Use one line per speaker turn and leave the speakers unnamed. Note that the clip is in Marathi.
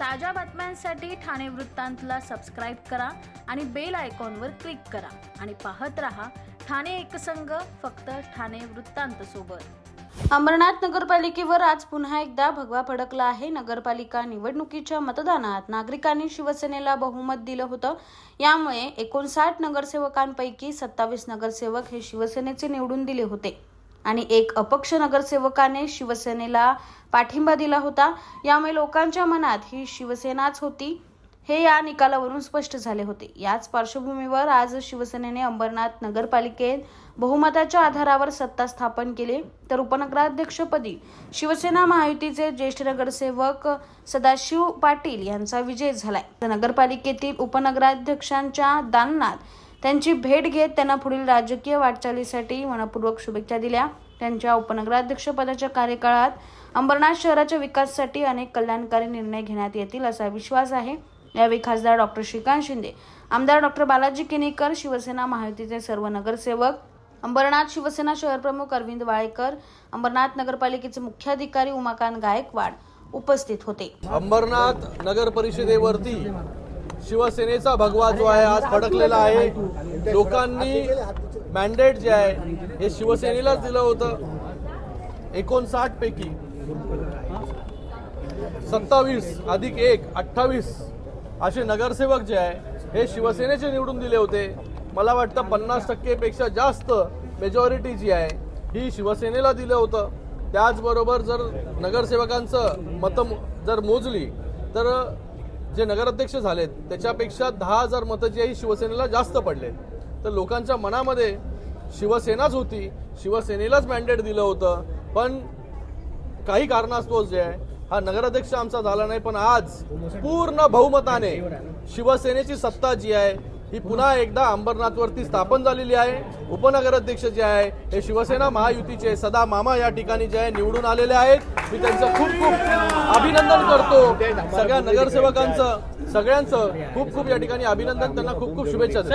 ताज्या बातम्यांसाठी ठाणे वृत्तांतला सबस्क्राईब करा आणि बेल आयकॉनवर क्लिक करा. आणि पाहत रहा ठाणे एकसंघ फक्त ठाणे वृत्तांत सोबत. अमरनाथ नगरपालिकेवर आज पुन्हा एकदा भगवा फडकला आहे. नगरपालिका निवडणुकीच्या मतदानात नागरिकांनी शिवसेनेला बहुमत दिलं होतं. यामुळे एकोणसाठ नगरसेवकांपैकी सत्तावीस नगरसेवक हे शिवसेनेचे निवडून दिले होते. आणि एक अपक्ष नगरसेवकाने शिवसेनेला पाठिंबा दिला होता. यामुळे लोकांच्या मनात ही शिवसेनाच होती. हे या निकालावरून स्पष्ट झाले होते. याच पार्श्वभूमीवर आज शिवसेनेने अंबरनाथ नगरपालिकेत बहुमताच्या आधारावर सत्ता स्थापन केली. तर उपनगराध्यक्षपदी शिवसेना महायुतीचे ज्येष्ठ नगरसेवक सदाशिव पाटील यांचा विजय झालाय. तर नगरपालिकेतील उपनगराध्यक्षांच्या दालनात त्यांची भेट घेत त्यांना पुढील राजकीय वाटचालीसाठी मनपूर्वक शुभेच्छा दिल्या. त्यांच्या उपनगराध्यक्षपदाच्या कार्यकाळात अंबरनाथ शहराच्या विकासासाठी अनेक कल्याणकारी निर्णय घेण्यात येतील असा विश्वास आहे. यावेळी खासदार डॉक्टर श्रीकांत शिंदे आमदार डॉक्टर बालाजी किनीकर शिवसेना महायुतीचे सर्व नगरसेवक अंबरनाथ शिवसेना शहरप्रमुख अरविंद वाळेकर अंबरनाथ नगरपालिकेचे मुख्याधिकारी उमाकांत गायकवाड उपस्थित होते.
अंबरनाथ नगर परिषदेवरती शिवसेनेचा भगवा जो आहे आज फडकलेला आहे. लोकांनी मॅन्डेट जे आहे हे शिवसेनेलाच दिलं होतं. एकोणसाठ पैकी. सत्तावीस अधिक एक अठ्ठावीस असे नगरसेवक जे आहे हे शिवसेनेचे निवडून दिले होते. मला वाटतं पन्नास टक्केपेक्षा जास्त मेजॉरिटी जी आहे ही शिवसेनेला दिलं होतं. त्याचबरोबर जर नगरसेवकांचं मतं जर मोजली तर जे नगराध्यक्ष झालेत त्याच्यापेक्षा दहा हजार मतं जी आहे ही शिवसेनेला जास्त पडले तर लोकांच्या मनामध्ये शिवसेनाच होती शिवसेनेलाच मॅन्डेट दिलं होतं पण काही कारणास्तव जे आहे हा नगराध्यक्ष आमचा झाला नाही पण आज पूर्ण बहुमताने शिवसेनेची सत्ता जी आहे ही पुन्हा एकदा अंबरनाथवरती स्थापन झालेली आहे. उपनगराध्यक्ष जे आहे हे शिवसेना महायुतीचे सदा मामा या ठिकाणी जे आहे निवडून आलेले आहेत. मी त्यांचं खूप खूप अभिनंदन करतो. सगळ्या नगरसेवकांचं सगळ्यांचं खूप खूप या ठिकाणी अभिनंदन. त्यांना खूप खूप शुभेच्छा.